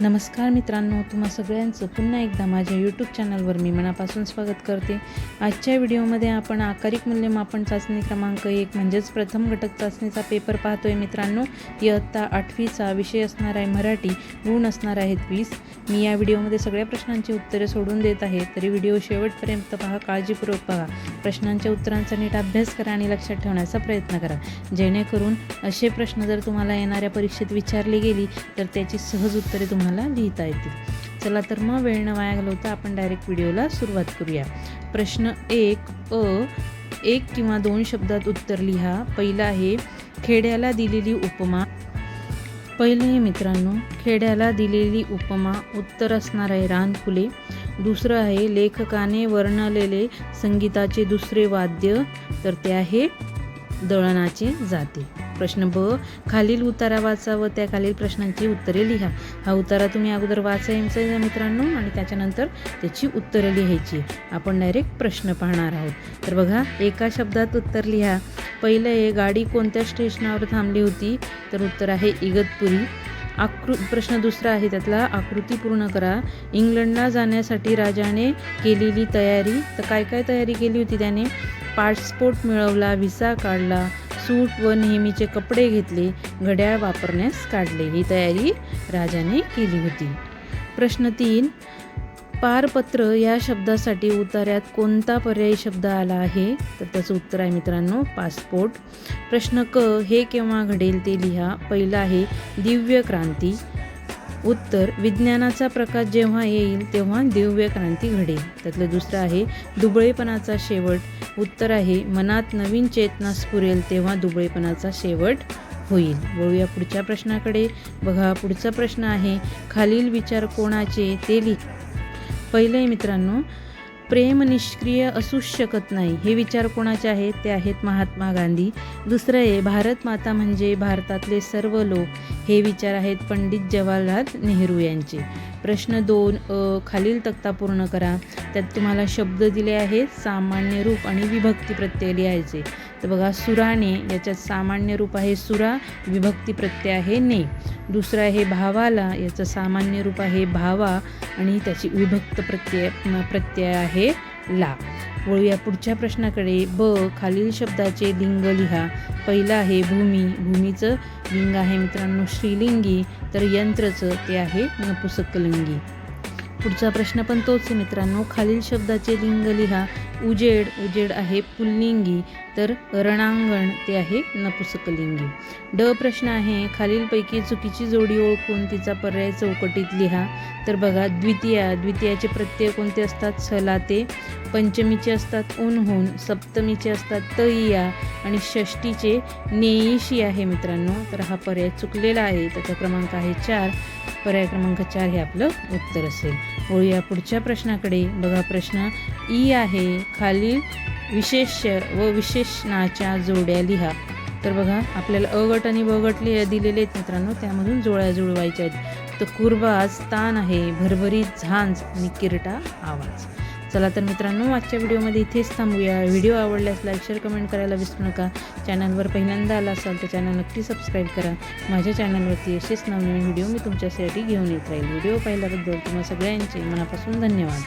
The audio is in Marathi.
नमस्कार मित्रांनो तुम्हा सगळ्यांचं पुन्हा एकदा माझ्या यूट्यूब चॅनलवर मी मनापासून स्वागत करते. आजच्या व्हिडिओमध्ये आपण आकारिक मूल्यमापन चाचणी क्रमांक एक म्हणजेच प्रथम घटक चाचणीचा पेपर पाहतोय मित्रांनो. इयत्ता आठवीचा विषय असणार आहे मराठी गुण असणार आहेत वीस. मी या व्हिडिओमध्ये सगळ्या प्रश्नांची उत्तरे सोडून देत आहे तरी व्हिडिओ शेवटपर्यंत पहा काळजीपूर्वक पहा. प्रश्नांच्या उत्तरांचा नीट अभ्यास करा आणि लक्षात ठेवण्याचा प्रयत्न करा. जेणेकरून असे प्रश्न जर तुम्हाला येणाऱ्या परीक्षेत विचारली गेली तर त्याची सहज उत्तरे तुम्हाला लिहिता येतील. चला तर मग वेळ न वाया घालवता आपण डायरेक्ट व्हिडिओला सुरुवात करूया. प्रश्न एक अ एक किंवा दोन शब्दात उत्तर लिहा. पहिलं आहे खेड्याला दिलेली उपमा. पहिलं आहे मित्रांनो खेड्याला दिलेली उपमा उत्तर असणार आहे रानफुले. दुसरं आहे लेखकाने वर्णलेले संगीताचे दुसरे वाद्य तर ते आहे दळणाचे जाते. प्रश्न ब. खालील उतारा वाचा व त्या खालील प्रश्नांची उत्तरे लिहा. हा उतारा तुम्ही अगोदर वाचायचा मित्रांनो आणि त्याच्यानंतर त्याची उत्तरं लिहायची. आपण डायरेक्ट प्रश्न पाहणार आहोत. तर बघा एका शब्दात उत्तर लिहा. पहिलं आहे गाडी कोणत्या स्टेशनावर थांबली होती? तर उत्तर आहे इगतपुरी. आकृ प्रश्न दुसरा आहे त्यातला आकृती पूर्ण करा. इंग्लंडला जाण्यासाठी राजाने केलेली तयारी. तर काय काय तयारी केली होती त्याने? पासपोर्ट मिळवला व्हिसा काढला. सूट व नेहमीचे कपडे घेतले घड्याळ वापरण्यास काढले. ही तयारी राजाने केली होती. प्रश्न तीन. पारपत्र या शब्दासाठी उतार्यात कोणता पर्यायी शब्द आला आहे? तर त्याचं उत्तर आहे मित्रांनो पासपोर्ट. प्रश्न क. हे केव्हा घडेल ते लिहा. पहिलं आहे दिव्य क्रांती. उत्तर विज्ञानाचा प्रकाश जेव्हा येईल तेव्हा दिव्य क्रांती घडेल. त्यातलं दुसरं आहे दुबळेपणाचा शेवट. उत्तर आहे मनात नवीन चेतना स्फुरेल तेव्हा दुबळेपणाचा शेवट होईल. वळूया पुढच्या प्रश्नाकडे. बघा पुढचा प्रश्न आहे खालील विचार कोणाचे? ते लिह. पहिलं मित्रांनो प्रेम निष्क्रिय असूच शकत नाही. हे विचार कोणाचे आहेत? ते आहेत महात्मा गांधी. दुसरं आहे भारत माता म्हणजे भारतातले सर्व लोक. हे विचार आहेत पंडित जवाहरलाल नेहरू यांचे. प्रश्न दोन अ खालील तक्ता पूर्ण करा. त्यात तुम्हाला शब्द दिले आहेत सामान्य रूप आणि विभक्ती प्रत्यय लिहायचे. तर बघा सुराने याच्यात सामान्य रूप आहे सुरा विभक्ती प्रत्यय आहे ने. दुसरं आहे भावाला याचं सामान्य रूप आहे भावा आणि त्याची विभक्त प्रत्यय प्रत्यय आहे ला. वळूया पुढच्या प्रश्नाकडे. ब खालील शब्दाचे लिंग लिहा. पहिलं आहे भूमी. भूमीचं लिंग आहे मित्रांनो श्रीलिंगी तर यंत्रचं ते आहे नपुसकलिंगी. पुढचा प्रश्न पण तोच आहे मित्रांनो. खालील शब्दाचे लिंग लिहा. उजेड उजेड आहे पुल्लिंगी तर रणांगण ते आहे नपुसकलिंगी. ड प्रश्न आहे खालीलपैकी चुकीची जोडी ओळखून तिचा पर्याय चौकटीत लिहा. तर बघा द्वितीया द्वितीयाचे प्रत्यय कोणते असतात? सलाते पंचमीचे असतात उन्हून सप्तमीचे असतात तैया आणि षष्टीचे नेईशी आहे मित्रांनो. तर हा पर्याय चुकलेला आहे. त्याचा क्रमांक आहे चार. पर्याय क्रमांक चार हे आपलं उत्तर असेल. वळूया पुढच्या प्रश्नाकडे. बघा प्रश्न ई आहे. खालील विशेष्य व विशेषणाच्या जोड्या लिहा. तर बघा आपल्याला अ गट आणि ब गट लिह दिलेले आहेत मित्रांनो. त्यामधून जोड्या जुळवायच्या आहेत. तर कुर्बाज तान आहे. भरभरीत झांज आणि किरटा आवाज. चला तर मित्रांनो आजच्या व्हिडिओमध्ये इथेच थांबूया. व्हिडिओ आवडल्यास लाईक शेअर कमेंट करायला विसरू नका. चॅनलवर पहिल्यांदा आला असाल तर चॅनल नक्की सबस्क्राईब करा. माझ्या चॅनलवरती असेच नवनवीन व्हिडिओ मी तुमच्यासाठी घेऊन येत राहील. व्हिडिओ पाहिल्याबद्दल तुम्हा सगळ्यांचे मनापासून धन्यवाद.